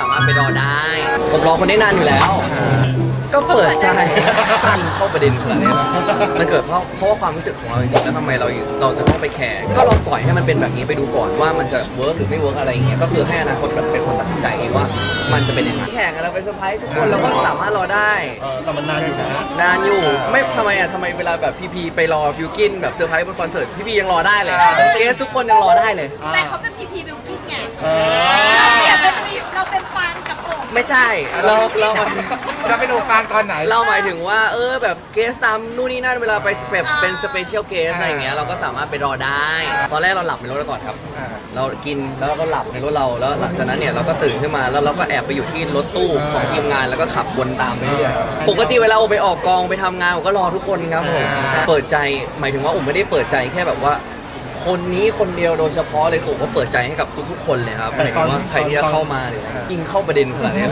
สามารถไปรอได้ ผมรอคนได้นานอยู่แล้ว ก็เปิดใจเข้าประเด็นขนาดนี้มันเกิดเพราะเพราะว่าความรู้สึกของเราจริงๆแล้วทำไมเราเราจะต้องไปแคร์ก็ลองปล่อยให้มันเป็นแบบนี้ไปดูก่อนว่ามันจะเวิร์กหรือไม่เวิร์กอะไรอย่างเงี้ยก็คือให้อนาคตแบบเป็นคนตัดสินใจเองว่า มันจะเป็นยังไงแข่งกันเราไปเซอร์ไพรส์ทุกคนเราก็สามารถรอได้ เออแต่มันนานอยู่นะ นานอยู่ไม่ทำไมอะทำไมเวลาแบบพีพีไปรอบิวกินแบบเซอร์ไพรส์บนคอนเสิร์ตพี่พียังรอได้เลยเกสทุกคนยังรอได้เลย แต่เขาเป็นพีพีบิวกิ้งไง เอเราเนี่ยอ ไม่ใช่เราเราหมายเราไปดูกลางตอนไหน เราหมายถึงว่า เออแบบเกสตามนู่นนี่นั่นเวลาไปแบบเป็นสเปเชียลเกสอะไรอย่างเงี้ยเราก็สามารถไปรอได้ ตอนแรกเราหลับในรถก่อนครับ อ่า เรากินแล้วเราก็หลับในรถเราแล้วหลังจากนั้นเนี่ยเราก็ตื่นขึ้นมาแล้วเราก็แอบไปอยู่ที่รถตู้ของทีมงานแล้วก็ขับวนตามไปเรื่อยปกติเวลาโอไปออกกองไปทำงานผมก็รอทุกคนครับผมเปิดใจหมายถึงว่าผมไม่ได้เปิดใจแค่แบบว่า คนนี้คนเดียวโดยเฉพาะเลยผมก็เปิดใจให้กับทุกๆคนเลยครับหมายถึงว่าใครที่จะเข้ามาหรืออะไรยิงเข้าประเด็นขนาดนี้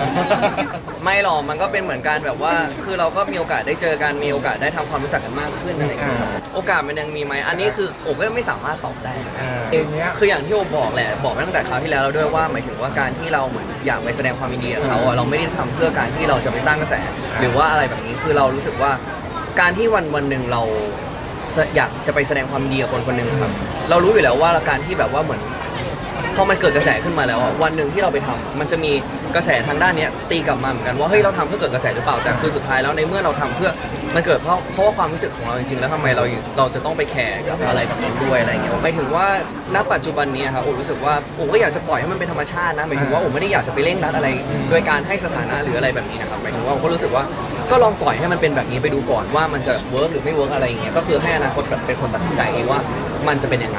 ไม่หรอกมันก็เป็นเหมือนการแบบว่า คือเราก็มีโอกาสได้เจอกันมีโอกาสได้ทำความรู้จักกันมากขึ้นอะไรอย่างเงี้ยครับโอกาสมันยังมีไหมอันนี้คือโอบก็ไม่สามารถตอบได้นะเออเองเนี้ยคืออย่างที่โอบบอกแหละบอกมาตั้งแต่คราวที่แล้วแล้วด้วยว่าหมายถึงว่าการที่เราเหมือนอยากไปแสดงความยินดีกับเขาอะเราไม่ได้ทำเพื่อการที่เราจะไปสร้างกระแส หรือว่าอะไรแบบนี้คือเรารู้สึกว่าการที่วันวันหนึ่งเรา อยากจะไปแสดงความดีกับคนคนหนึ่งครับ เรารู้อยู่แล้วว่าการที่แบบว่าเหมือนพอมันเกิดกระแสขึ้นมาแล้วอะวันหนึ่งที่เราไปทำมันจะมีกระแสทางด้านเนี้ยตีกลับมาเหมือนกันว่าเฮ้ยเราทำเพื่อเกิดกระแสหรือเปล่าแต่คือสุดท้ายแล้วในเมื่อเราทำเพื่อมันเกิดเพราะเพราะว่าความรู้สึกของเราจริงๆแล้วทำไมเราเราจะต้องไปแคร์กับอะไรแบบนั้นด้วยอะไรเงี้ยหมายถึงว่าณปัจจุบันเนี้ครับโอ้รู้สึกว่าโอ้ก็อยากจะปล่อยให้มันเป็นธรรมชาตินะหมายถึงว่าโอ้ไม่ได้อยากจะไปเร่งรัดอะไร โดยการให้สถานะหรืออะไรแบบนี้นะครับหมายถึงว่าผมก็รู้สึกว่า ก็ลองปล่อยให้มันเป็นแบบนี้ไปดูก่อนว่ามันจะเวิร์กหรือไม่เวิร์กอะไรอย่างเงี้ยก็คือให้อนาคตแบบเป็นคนตัดสินใจเองว่ามันจะเป็นยังไง